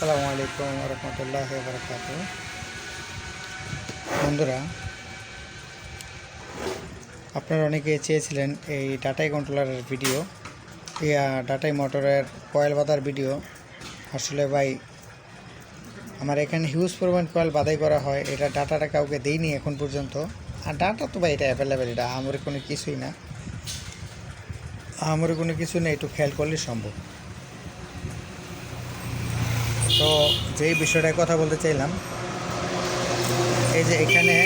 আসসালামু আলাইকুম রহমতুল্লাহ বরকাত বন্ধুরা, আপনারা অনেকে চেয়েছিলেন এই ডাটাই কন্ট্রোলারের ভিডিও ডাটাই মোটরের কয়েল বাঁধার ভিডিও আসলে ভাই, আমার এখানে হিউজ পরিমাণ কয়েল বাধাই করা হয়, এটা ডাটাটা কাউকে দেইনি এখন পর্যন্ত। আর ডাটা তো ভাই, এটা অ্যাভেলেবেল এটা আমার কোনো কিছুই না। আমার কোনো কিছু নেই, একটু খেয়াল করলে সম্ভব। তো যেই বিষয়টায় কথা বলতে চাইলাম, এই যে এখানে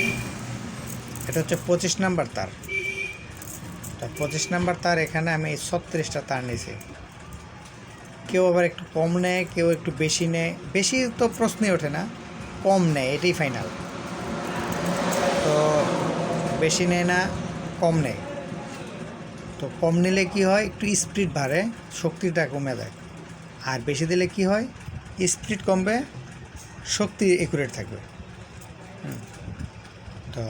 এটা হচ্ছে পঁচিশ নাম্বার তার। তা পঁচিশ নাম্বার তার এখানে আমি ছত্রিশটা তার নিয়েছি। কেউ আবার একটু কম নেয়, কেউ একটু বেশি নেয়। বেশি তো প্রশ্নই ওঠে না, কম নেয়, এটাই ফাইনাল তো বেশি নেয় না, কম নেয়। তো কম নিলে কি হয়? একটু স্পিড বাড়ে, শক্তিটা কমে যায়। আর বেশি দিলে কি হয়? স্পিড কমবে, শক্তি একুরেট থাকবে। তো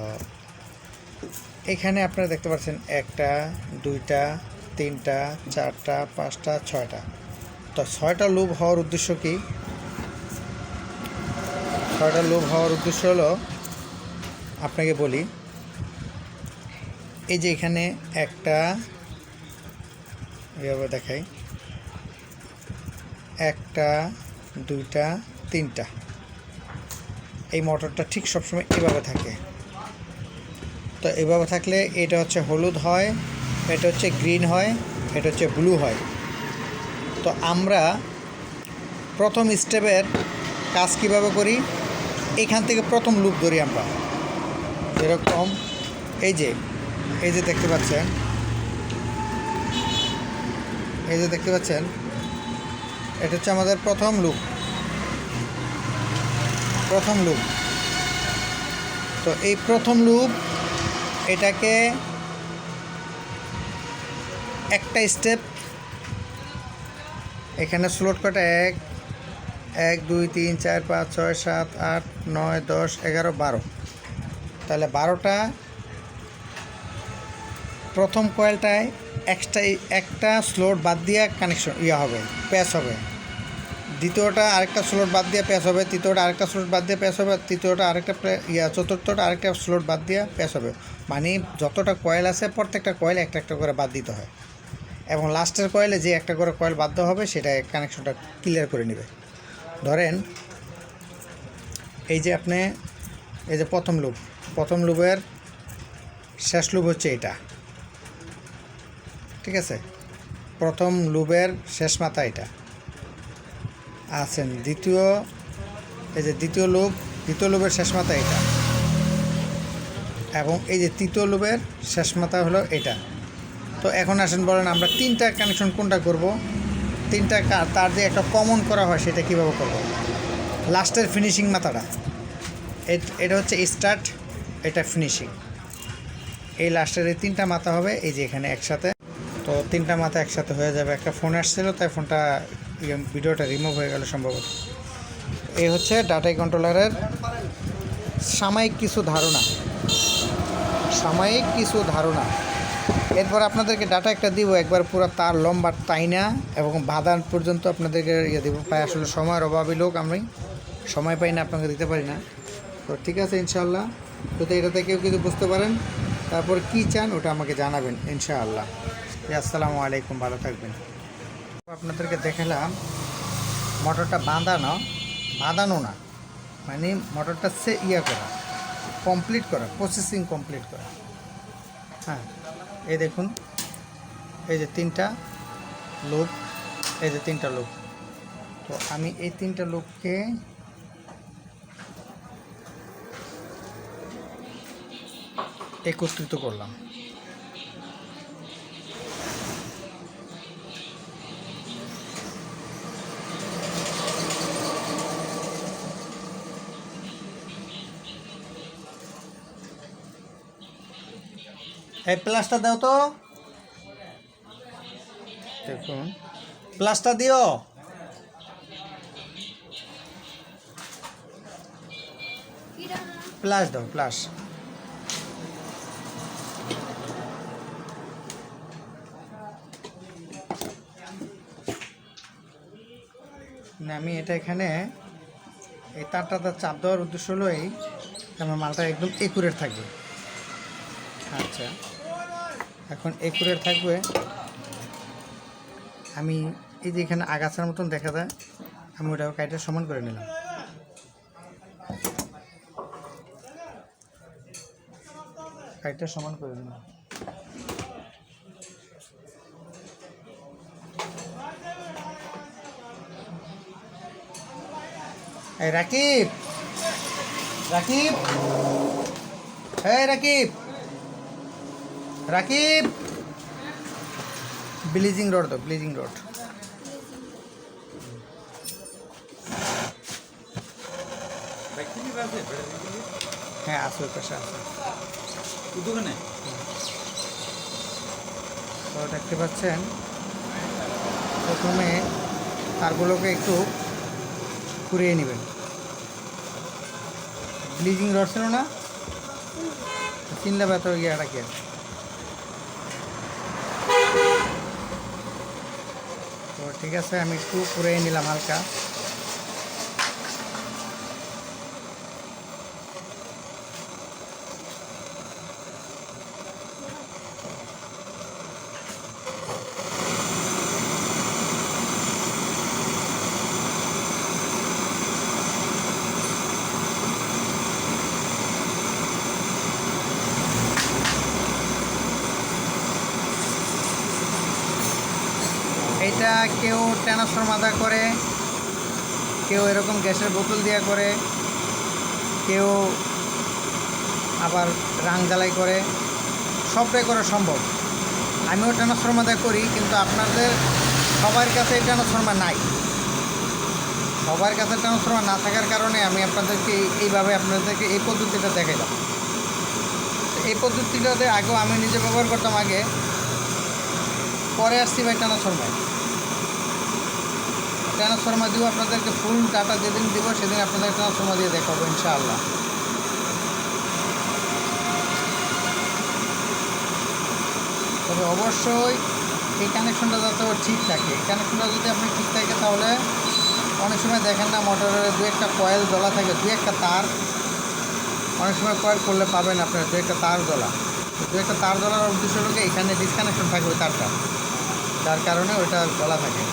এখানে আপনারা দেখতে পাচ্ছেন একটা, দুইটা, তিনটা, চারটা, পাঁচটা, ছয়টা। তো ছয়টা লুপ হওয়ার উদ্দেশ্য কি? ছয়টা লুপ হওয়ার উদ্দেশ্য হলো, আপনাকে বলি, এই যে এখানে একটা এভাবে দেখাই, একটা দুইটা, তিনটা। এই মোটরটা ঠিক সবসময় এভাবে থাকে। তো এভাবে থাকলে এটা হচ্ছে হলুদ হয়, এটা হচ্ছে গ্রিন হয়, এটা হচ্ছে ব্লু হয়। তো আমরা প্রথম স্টেপের কাজ কীভাবে করি? এখান থেকে প্রথম লুপ ধরি আমরা। যেরকম এই যে এই যে দেখতে পাচ্ছেন, এই যে দেখতে পাচ্ছেন এটা হচ্ছে আমাদের প্রথম লুক প্রথম লুপ তো এই প্রথম লুপ এটাকে একটা স্টেপ এখানে স্লোট কটা এক এক, দুই, তিন, চার, পাঁচ, ছয়, সাত, আট, নয়, দশ, এগারো, বারো। তাহলে বারোটা প্রথম কয়েলটায় এক্সট্রা একটা স্লোট বাদ দিয়ে কানেকশন ইয়ে হবে প্যাচ হবে। দ্বিতীয়টা আরেকটা স্লোট বাদ দিয়ে প্যাচ হবে, তৃতীয়টা আরেকটা স্লোট বাদ দিয়ে প্যাচ হবে তৃতীয়টা আরেকটা ইয়া, চতুর্থটা আরেকটা স্লোট বাদ দিয়ে প্যাচ হবে। মানে যতটা কয়েল আছে, প্রত্যেকটা কয়েল একটা একটা করে বাদ দিতে হয়। এবং লাস্টের কয়েলে যে একটা করে কয়েল বাধ্য হবে, সেটা কানেকশনটা ক্লিয়ার করে নেবে। ধরেন, এই যে আপনি, এই যে প্রথম লুপ প্রথম লুপের শেষ লুপ হচ্ছে এটা। ঠিক আছে? প্রথম লুপের শেষ মাথা এটা। আছেন। দ্বিতীয়, এই যে দ্বিতীয় লোভ, দ্বিতীয় লোভের শেষ মাথা এটা। এবং এই যে তৃতীয় লোভের শেষ মাথা হলো এটা। তো এখন আসেন, বলেন আমরা তিনটা কানেকশন কোনটা করব? তিনটা তার যে একটা কমন করা হয় সেটা কীভাবে করব? লাস্টের ফিনিশিং মাথাটা। এট- হচ্ছে স্টার্ট এটা ফিনিশিং এই লাস্টের এই তিনটা মাথা হবে, এই যে এখানে একসাথে। তো তিনটা মাথা একসাথে হয়ে যাবে। একটা ফোন আসছিল, তাই ফোনটা ভিডিওটা রিমুভ হয়ে গেল সম্ভবত। এই হচ্ছে ডাটাই কন্ট্রোলারের সাময়িক কিছু ধারণা। সাময়িক কিছু ধারণা। এরপর আপনাদেরকে ডাটা একটা দিব, একবার পুরো তার লম্বা তাইনা এবং বাদান পর্যন্ত আপনাদেরকে ইয়ে দেবো। পাই আসলে সময়ের অভাবী লোক, আমি সময় পাই না, আপনাকে দিতে পারি না। তো ঠিক আছে, ইনশাআল্লাহ। যদি এটাতে কেউ কিছু বুঝতে পারেন, তারপর কি চান ওটা আমাকে জানাবেন, ইনশাআল্লাহ। আসসালামু আলাইকুম, ভালো থাকবেন। আপনাদেরকে দেখালাম। মোটরটা বাঁধানো বাঁধানো না মানে মোটরটা সে ইয়ে করা কমপ্লিট করা প্রসেসিং কমপ্লিট করা। হ্যাঁ এই দেখুন, এই যে তিনটা লোক এই যে তিনটা লোক তো আমি এই তিনটা লোককে একত্রিত করলাম। এই প্লাসটা দাও তো। দেখুন। প্লাসটা দিও। প্লাস দাও প্লাস। না আমি এটা এখানে এই তারটাতে চাপ দেওয়ার উদ্দেশ্য হলো এই আমার মালটা একদম একুরেট থাকবে। আচ্ছা। এখন একুরেট থাকবে। আমি এই যে এখানে আগাছার মতন দেখা যায়, আমি ওটা কাইটা সমান করে নিলাম। কাইটা সমান করে নিলাম। রাকিব! রাকিব! এই রাকিব! রাকিব। ব্লিজিং রড তো ব্লিজিং রড। হ্যাঁ ওই পাশে দোকানে তো দেখতে পাচ্ছেন? প্রথমে তারগুলোকে একটু কুড়িয়ে নেবেন। ব্লিচিং রড ছিল না? চিনলে ব্যথা গিয়ে কি আছে তো ঠিক আছে? আমি একটু পুরে নিলাম হালকা এটা কেউ আদা করে, কেউ এরকম গ্যাসের বোতল দিয়া করে, কেউ আবার রাং জ্বালাই করে, সবটাই করা সম্ভব। আমিও ট্রান্সফর্ম আদা করি, কিন্তু আপনাদের সবার কাছে ট্রান্সফর্মার নাই। সবার কাছে ট্রান্সফর্মার না থাকার কারণে আমি আপনাদেরকে এইভাবে আপনাদেরকে এই পদ্ধতিটা দেখাইলাম। এই পদ্ধতিটাতে আগেও আমি নিজে ব্যবহার করতাম আগে, পরে আসছি ভাই ট্রান্সফর্মার। ট্রান্সফর্মার দিব, আপনাদেরকে ফুল ডাটা যেদিন দিব, সেদিন আপনাদের ট্রান্সফর্মার দিয়ে দেখাবো, ইনশাআল্লাহ। তবে অবশ্যই এই কানেকশনটা যাতে ঠিক থাকে। এই কানেকশনটা যদি আপনি ঠিক থাকে, তাহলে অনেক সময় দেখেন না, মোটরের দু একটা কয়েল জ্বলা থাকে, দু একটা তার। অনেক সময় কয়েল করলে পাবেন আপনার, দু একটা তার জ্বলা। তো দু একটা তার জ্বলার উদ্দেশ্য হলো এখানে ডিসকানেকশন থাকবে তারটা। যার কারণে ওইটা জ্বলা থাকে।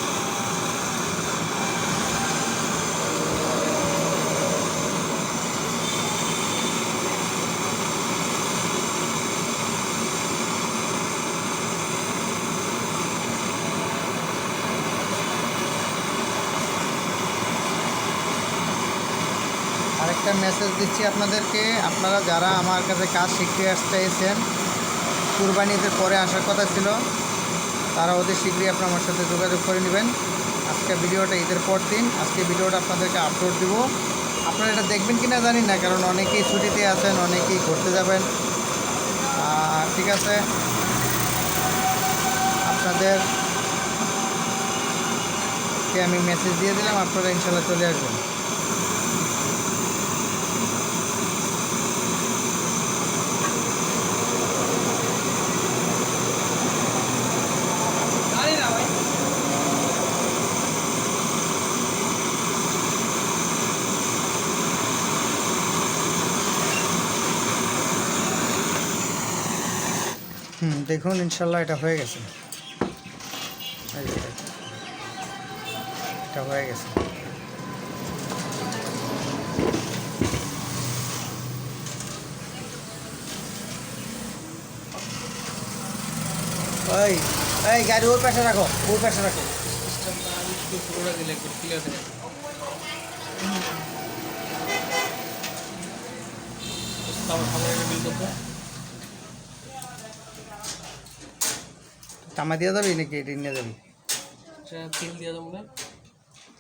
আরেকটা মেসেজ দিচ্ছি আপনাদেরকে। আপনারা যারা আমার কাছে কাজ শিখতে আসতে এসেছেন, কুরবানিদের পরে আসার কথা ছিল, তারা অতি শীঘ্রই আপনার আমার সাথে যোগাযোগ করে নেবেন। আজকে ভিডিওটা ঈদের পর দিন। আজকে ভিডিওটা আপনাদেরকে আপলোড দিব। আপনারা এটা দেখবেন কি না জানি না, কারণ অনেকেই ছুটিতে আছেন, অনেকেই ঘুরতে যাবেন। ঠিক আছে। আপনাদেরকে আমি মেসেজ দিয়ে দিলাম, আপনারা ইনশাল্লাহ চলে আসবেন। হুম, দেখুন, ইনশাল্লাহ এটা হয়ে গেছে। এটা হয়ে গেছে। ওই এই গাড়ি ওই পাশে রাখো, ওই পাশে রাখো। সিস্টেমটা আমি একটু পুরোটা দিলে একটু ক্লিয়ার থাকে তারপর সামনে একটা বিল করতে তামা দিয়ে যাবি নাকি এটা নিয়ে যাবি? দিয়ে না।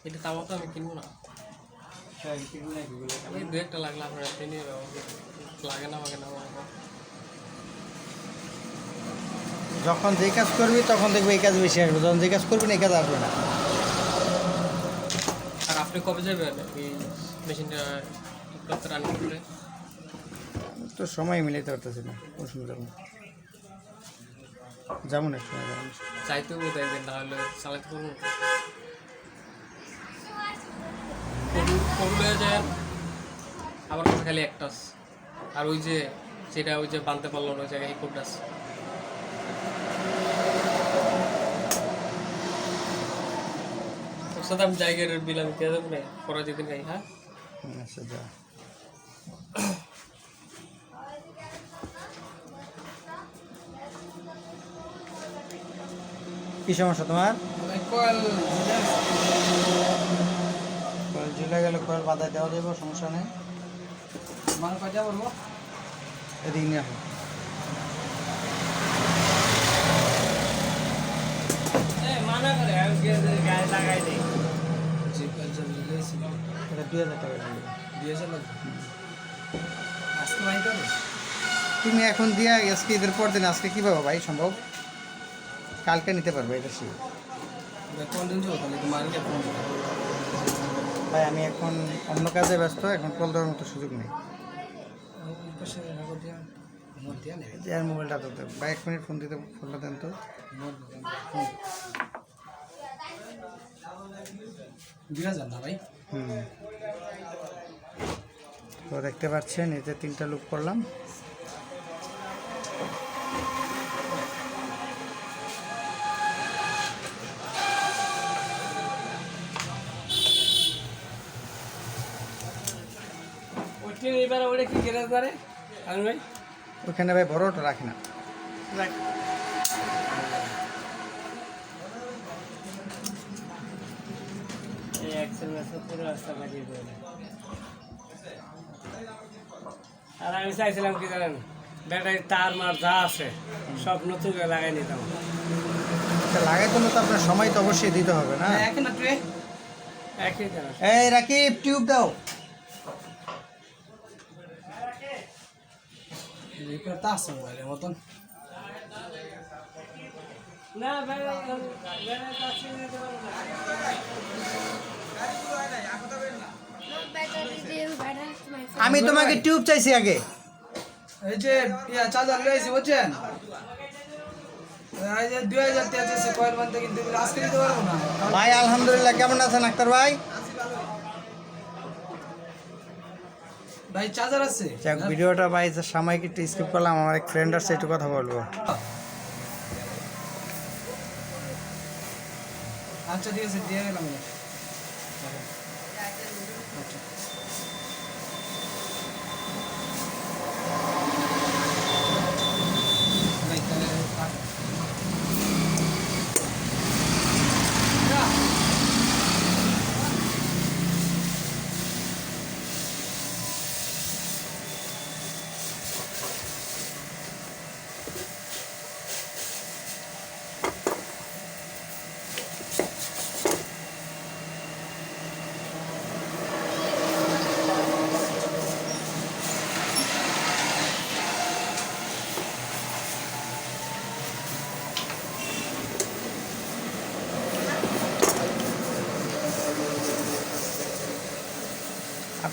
এটা তো আমি কিনবো না। দু একটা লাগলে আপনার লাগে না না যখন যে কাজ করবি তখন দেখবি এই কাজ বেশি আসবে। যখন যে কাজ করবি না এই কাজ আসবে না। আর আপনি কবে যাবেন? এই মেশিনটা রানিং করে? তো সময় মিলাইতে পারতেছি না কোন সময় যাব যেমন এক সময় যাব চাইতেও বোধ একদিন না হলে চালাতে পারব না। কবুল আমার কাছে খালি একটা আছে। আর ওই যে যেটা ওই যে বানতে পারল না ওই জায়গায় কোডটা আছে সাথে আমি জায়গার বিল আমি দিয়ে দেবো না পরে যেদিন হ্যাঁ আচ্ছা যা কি সমস্যা তোমার? কয়েল কয়েল ঝুলে গেলে কয়েল বাধা দেওয়া যাবে সমস্যা নেই। মান বলব? এদিকে নিয়ে আসো। মানা করে গায়ে লাগাই দেয় যে কয়েল যে এটা দুই হাজার টাকা লাগবে? দিয়েছে আজকে তুমি এখন দিয়া আজকে ঈদের পর দিন আজকে কী পাবো ভাই সম্ভব? কালকে নিতে পারবে এটা শিওর ভাই আমি এখন অন্য কাজে ব্যস্ত এখন কল দেওয়ার মতো সুযোগ নেই। আর মোবাইলটা তো। ভাই এক মিনিট ফোন দিতে ফোনটা দেন তো। না ভাই? হুম। তো দেখতে পাচ্ছেন এতে তিনটা লুক করলাম ওইটা এবার আমি ভাই? ওখানে ভাই বড়টা রাখি না। এই অ্যাক্সেল মেসে পুরো রাস্তা বাজিয়ে দেবে আর আমি চাইছিলাম কি জানেন? ব্যাটারি তার মার যা আছে সব নতুন করে লাগাই নিতাম। এটা লাগাইতে তো আপনার সময় তো অবশ্যই দিতে হবে না। এক না ট্রে? একই জানা এই রাকিব টিউব দাও। রিপেয়ার আছে মোবাইলের মতন না না আমি তোমাকে টিউব চাইছি আগে। এই যে ইয়া চার্জার লইছি বুঝছেন? ভাই আলহামদুলিল্লাহ কেমন আছেন আক্তার ভাই? ভাই চার্জার আছে? যাক ভিডিওটা ভাই সাময়িক একটু স্কিপ করলাম আমার এক ফ্রেন্ড আছে একটু কথা বলব। আচ্ছা ঠিক আছে দিয়ে গেলাম।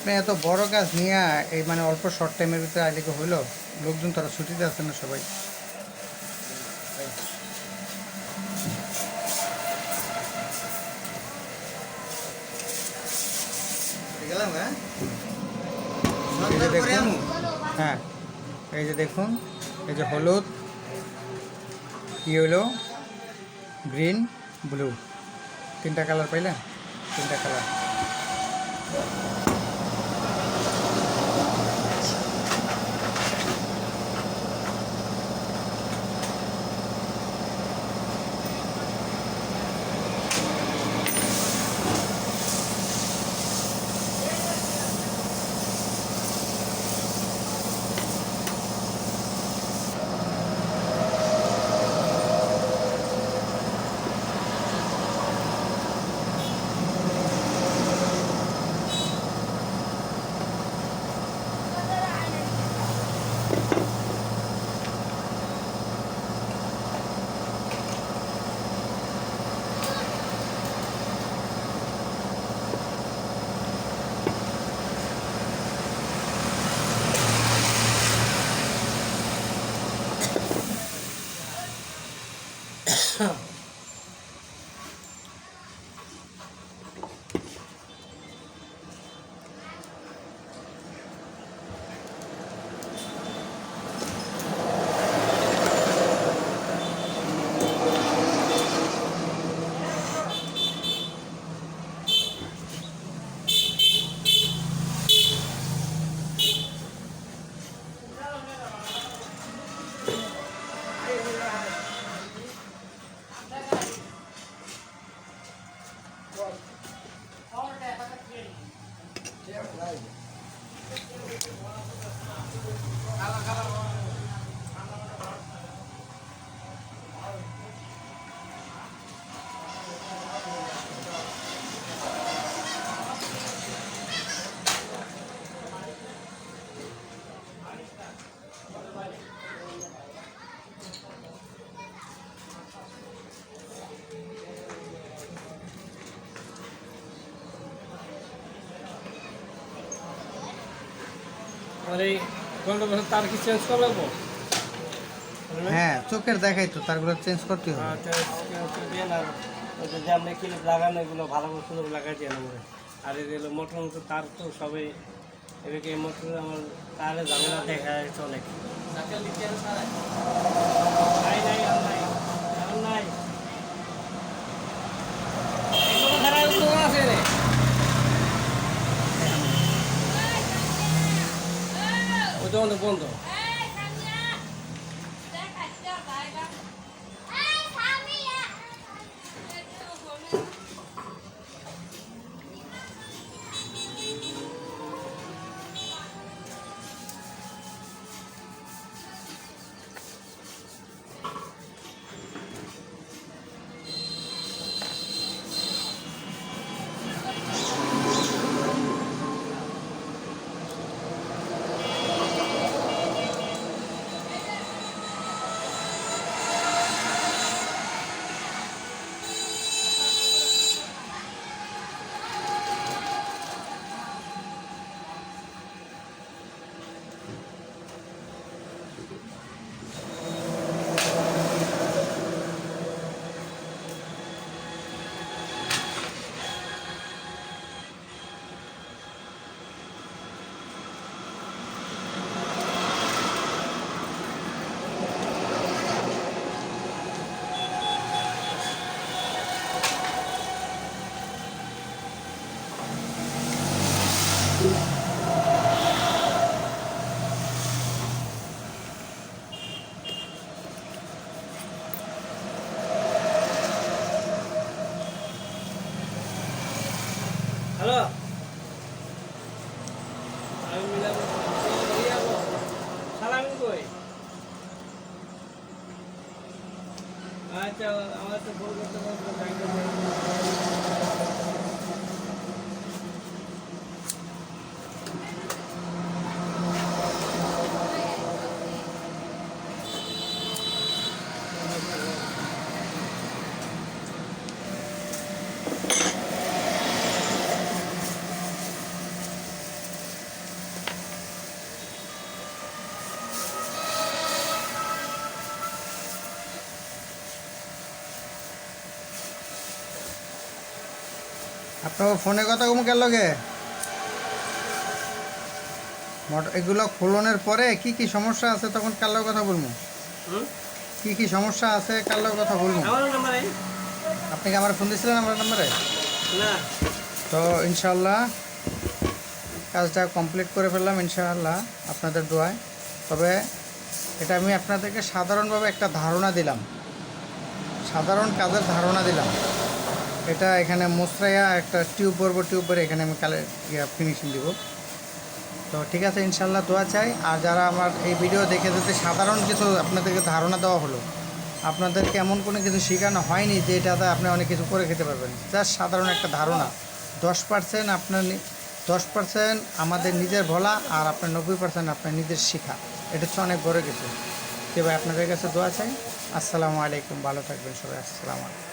আপনি এত বড় কাজ নিয়ে এই মানে অল্প শর্ট টাইমের ভিতরে আইলে কি হইল? লোকজন তারা ছুটিতে আছেন না সবাই? এই যে দেখুন। হ্যাঁ। এই যে দেখুন এই যে হলুদ ইয়েলো গ্রিন ব্লু। তিনটা কালার পাইলেন? তিনটা কালার আর এই পনেরো বছর তার কি চেঞ্জ করা লাগবো হ্যাঁ চোখের দেখাই তো তারগুলো চেঞ্জ করতে হবে। যেমন ক্লিপ লাগানো এগুলো ভালো করে সুন্দর লাগাই দিয়ে আর এগুলো মোটর মতো তার তো সবে এদিকে মোটর আমার তাহলে ঝামেলা দেখা যাচ্ছে অনেক নাই নাই নাই নাই এগুলো ছাড়া আর কোনো আছে রে তো বন্ধ আপনার ফোনে কথা কম কেন লগে? মোটর এগুলো খোলনের পরে কি কি সমস্যা আছে তখন কার লগে কথা বলব কি কি সমস্যা আছে কার লগে কথা বলব আপনি কি আমার ফোন দিয়েছিলেন আমার নাম্বারে? না। তো ইনশাল্লাহ কাজটা কমপ্লিট করে ফেললাম ইনশাআল্লাহ আপনাদের দোয়ায়। তবে এটা আমি আপনাদেরকে সাধারণভাবে একটা ধারণা দিলাম। সাধারণ কাজের ধারণা দিলাম। এটা এখানে মোসরাইয়া একটা টিউব পরবো টিউব পরে এখানে আমি কালার ফিনিশিং দিব। তো ঠিক আছে ইনশাল্লাহ দোয়া চাই। আর যারা আমার এই ভিডিও দেখে যদি সাধারণ কিছু আপনাদেরকে ধারণা দেওয়া হলো, আপনাদেরকে এমন কোনো কিছু শেখানো হয়নি যে এটাতে আপনি অনেক কিছু করে খেতে পারবেন। জাস্ট সাধারণ একটা ধারণা। দশ পার্সেন্ট আপনার দশ পার্সেন্ট আমাদের নিজের ভোলা আর আপনার নব্বই পার্সেন্ট আপনার নিজের শেখা। এটা হচ্ছে অনেক বড় কিছু। যে ভাই আপনাদের কাছে দোয়া চাই? আসসালামু আলাইকুম, ভালো থাকবেন সবাই। আসসালামু আলাইকুম।